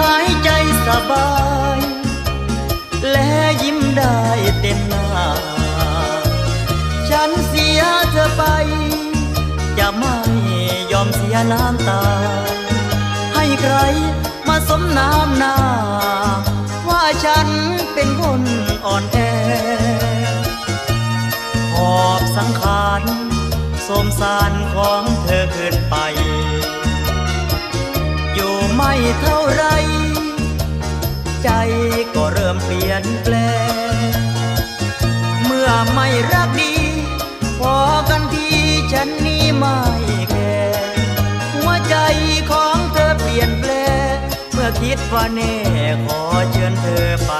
หายใจสบาย และยิ้มได้เต็มหน้า ฉันเสียเธอไป จะไม่ยอมเสียน้ำตา ให้ใครมาสมน้ำหน้า ว่าฉันเป็นคนอ่อนแอขอบสังขารสมสารของเธอ เท่าไร ใจก็เริ่มเปลี่ยนแปลง เมื่อไม่รักดี พอกันทีฉันนี้ไม่แคร์หัวใจของเธอเปลี่ยนแปลง เมื่อคิดว่าแน่ขอเชิญเธอไป